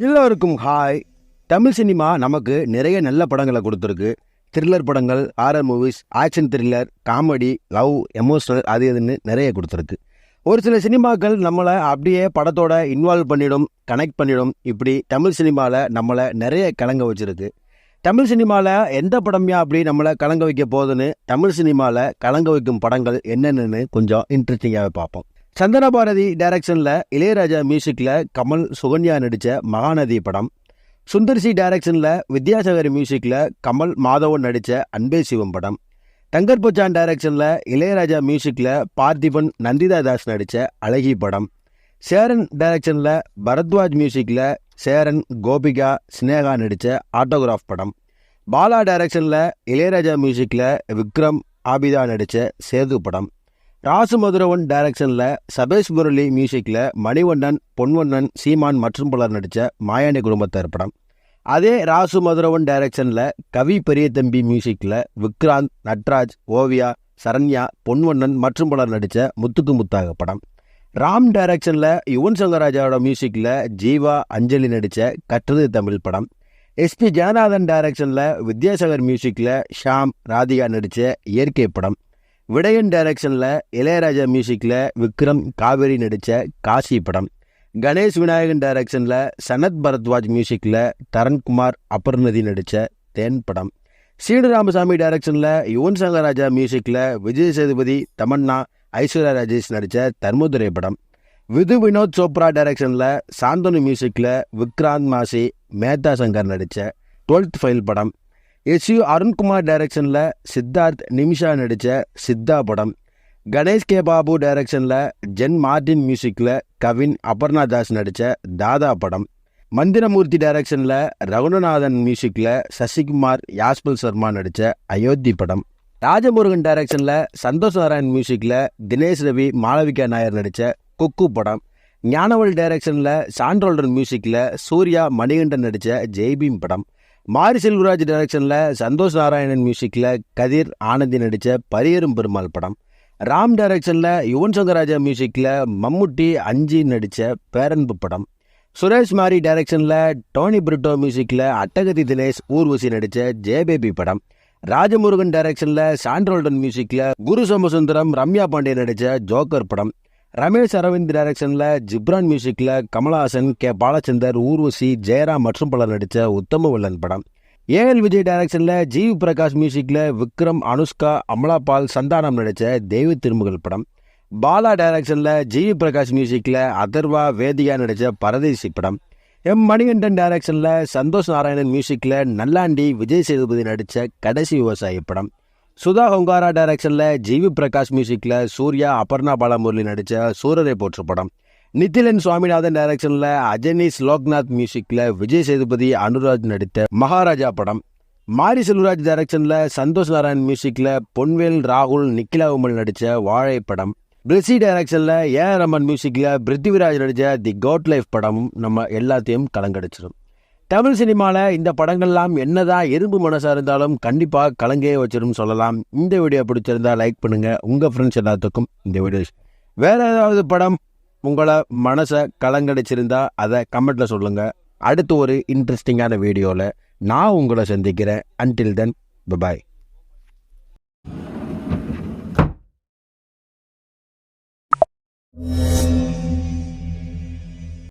எல்லோருக்கும் hi Tamil cinema நமக்கு நிறைய நல்ல படங்களை கொடுத்துருக்கு. த்ரில்லர் படங்கள் horror movies action thriller comedy love emotional அது இதுன்னு நிறைய கொடுத்துருக்கு. ஒரு சில சினிமாக்கள் நம்மளை அப்படியே படத்தோட இன்வால்வ் பண்ணிடும் கனெக்ட் பண்ணிடும். இப்படி தமிழ் சினிமாவில் நம்மளை நிறைய கலங்க வச்சிருக்கு. தமிழ் சினிமாவில் எந்த படம்யா அப்படி நம்மளை கலங்க வைக்க போகுதுன்னு தமிழ் சினிமாவில் கலங்க வைக்கும் படங்கள் என்னென்னு கொஞ்சம் இன்ட்ரெஸ்டிங்காகவே பார்ப்போம். சந்தனபாரதி டைரக்ஷனில் இளையராஜா மியூசிக்கில் கமல் சுகன்யா நடித்த மகாநதி படம். சுந்தர்சி டைரக்ஷனில் வித்யாசாகர் மியூசிக்கில் கமல் மாதவன் நடித்த அன்பே சிவம் படம். தங்கர் பச்சான் டைரக்ஷனில் இளையராஜா மியூசிக்கில் பார்த்திபன் நந்திதா தாஸ் நடித்த அழகி படம். சேரன் டைரக்ஷனில் பரத்வாஜ் மியூசிக்கில் சேரன் கோபிகா ஸ்னேகா நடித்த ஆட்டோகிராஃப் படம். பாலா டைரக்ஷனில் இளையராஜா மியூசிக்கில் விக்ரம் ஆபிதா நடித்த சேது படம். ராசு மதுரவன் டைரக்ஷனில் சபேஷ் முரளி மியூசிக்கில் மணிவண்ணன் பொன்வண்ணன் சீமான் மற்றும் பலர் நடித்த மாயாண்டி குடும்பத்தார் படம். அதே ராசு மதுரவன் டைரக்ஷனில் கவி பெரியதம்பி மியூசிக்கில் விக்ராந்த் நட்ராஜ் ஓவியா சரண்யா பொன்வண்ணன் மற்றும் பலர் நடித்த முத்துக்கு முத்தாக படம். ராம் டைரக்ஷனில் யுவன் சங்கர் ராஜாவோட மியூசிக்கில் ஜீவா அஞ்சலி நடித்த கற்றது தமிழ் படம். எஸ்பி ஜெகநாதன் டைரக்ஷனில் வித்யாசாகர் மியூசிக்கில் ஷாம் ராதிகா நடித்த இயற்கை படம். விடயன் டைரக்ஷனில் இளையராஜா மியூசிக்கில் விக்ரம் காவேரி நடித்த காசி படம். கணேஷ் விநாயகன் டைரக்ஷனில் சனத் பரத்வாஜ் மியூசிக்கில் தரண்குமார் அபர்ணதி நடித்த தேன் படம். சீனு ராமசாமி டைரக்ஷனில் யுவன் சங்கர் ராஜா மியூசிக்கில் விஜய் சேதுபதி தமன்னா ஐஸ்வர்யா ராஜேஷ் நடித்த தர்மதுரை படம். விது வினோத் சோப்ரா டைரக்ஷனில் சாந்தனு மியூசிக்கில் விக்ராந்த் மாசி மேத்தா சங்கர் நடித்த டுவெல்த் ஃபைல் படம். எஸ் யு அருண்குமார் டைரக்ஷனில் சித்தார்த் நிமிஷா நடித்த சித்தா படம். கணேஷ் கே பாபு டைரக்ஷனில் ஜென் மார்டின் மியூசிக்கில் கவின் அபர்ணா தாஸ் நடித்த தாதா படம். மந்திரமூர்த்தி டைரக்ஷனில் ரகுணநாதன் மியூசிக்கில் சசிகுமார் யாஸ்பல் சர்மா நடித்த அயோத்தி படம். ராஜமுருகன் டைரக்ஷனில் சந்தோஷ் நாராயண் மியூசிக்கில் தினேஷ் ரவி மாளவிகா நாயர் நடித்த குக்கு படம். ஞானவல் டைரக்ஷனில் சாண்ட்ரோல்டன் மியூசிக்கில் சூர்யா மணிகண்டன் நடித்த ஜெய்பீம் படம். மாரி செல்வராஜ் டைரக்ஷனில் சந்தோஷ் நாராயணன் மியூசிக்கில் கதிர் ஆனந்தி நடித்த பரியரும் பெருமாள் படம். ராம் டைரக்ஷனில் யுவன் சங்கர் ராஜா மியூசிக்கில் மம்முட்டி அஞ்சி நடித்த பேரன்பு படம். சுரேஷ் மாரி டைரக்ஷனில் டோனி பிரிட்டோ மியூசிக்கில் அட்டகதி தினேஷ் ஊர்வசி நடித்த ஜெயபேபி படம். ராஜமுருகன் டைரக்ஷனில் சாண்ட்ரோல்டன் மியூசிக்கில் குரு சோமசுந்தரம் ரம்யா பாண்டே நடித்த ஜோக்கர் படம். ரமேஷ் அரவிந்த் டைரக்ஷனில் ஜிப்ரான் மியூசிக்கில் கமலஹாசன் கே. பாலச்சந்தர் ஊர்வசி ஜெயராம் மற்றும் பலர் நடித்த உத்தம வில்லன் படம். ஏஎல் விஜய் டைரக்ஷனில் ஜிவி பிரகாஷ் மியூசிக்கில் விக்ரம் அனுஷ்கா அமலாபால் சந்தானம் நடித்த தெய்வ திருமுகல் படம். பாலா டைரக்ஷனில் ஜிவி பிரகாஷ் மியூசிக்கில் அதர்வா வேதியா நடித்த பரதேசி படம். எம். மணிகண்டன் டைரக்ஷனில் சந்தோஷ் நாராயணன் மியூசிக்கில் நல்லாண்டி விஜய் சேதுபதி நடித்த கடைசி விவசாயி படம். சுதா ஹொங்காரா டைரக்ஷனில் ஜிவி பிரகாஷ் மியூசிக்கில் சூர்யா அபர்ணா பாலமுரளி நடித்த சூரரை போற்று படம். நித்திலன் சுவாமிநாதன் டைரக்ஷனில் அஜனிஸ் லோக்நாத் மியூசிக்கில் விஜய் சேதுபதி அனுராஜ் நடித்த மகாராஜா படம். மாரி செல்வராஜ் டைரக்ஷனில் சந்தோஷ் நாராயண் மியூசிக்கில் பொன்வேல் ராகுல் நிக்கிலா உமல் நடித்த வாழை படம். பிரிசி டைரக்ஷனில் ஏ ஆர் ரமன் மியூசிக்கில் பிருத்திவிராஜ் நடித்த தி கோட் லைஃப் படமும் நம்ம எல்லாத்தையும் கலங்கடிச்சிடும் தமிழ் சினிமாவில் இந்த படங்கள்லாம் என்னதான் எறும்பு மனசாக இருந்தாலும் கண்டிப்பாக கலங்கே வச்சிரும் சொல்லலாம். இந்த வீடியோ பிடிச்சிருந்தா லைக் பண்ணுங்கள் உங்கள் ஃப்ரெண்ட்ஸ் எல்லாத்துக்கும் இந்த வீடியோ வேறு ஏதாவது படம் உங்களை மனசை கலங்கடிச்சிருந்தா அதை கமெண்ட்டில் சொல்லுங்கள் அடுத்து ஒரு இன்ட்ரெஸ்டிங்கான வீடியோவில் நான் உங்களை சந்திக்கிறேன். Until then bye bye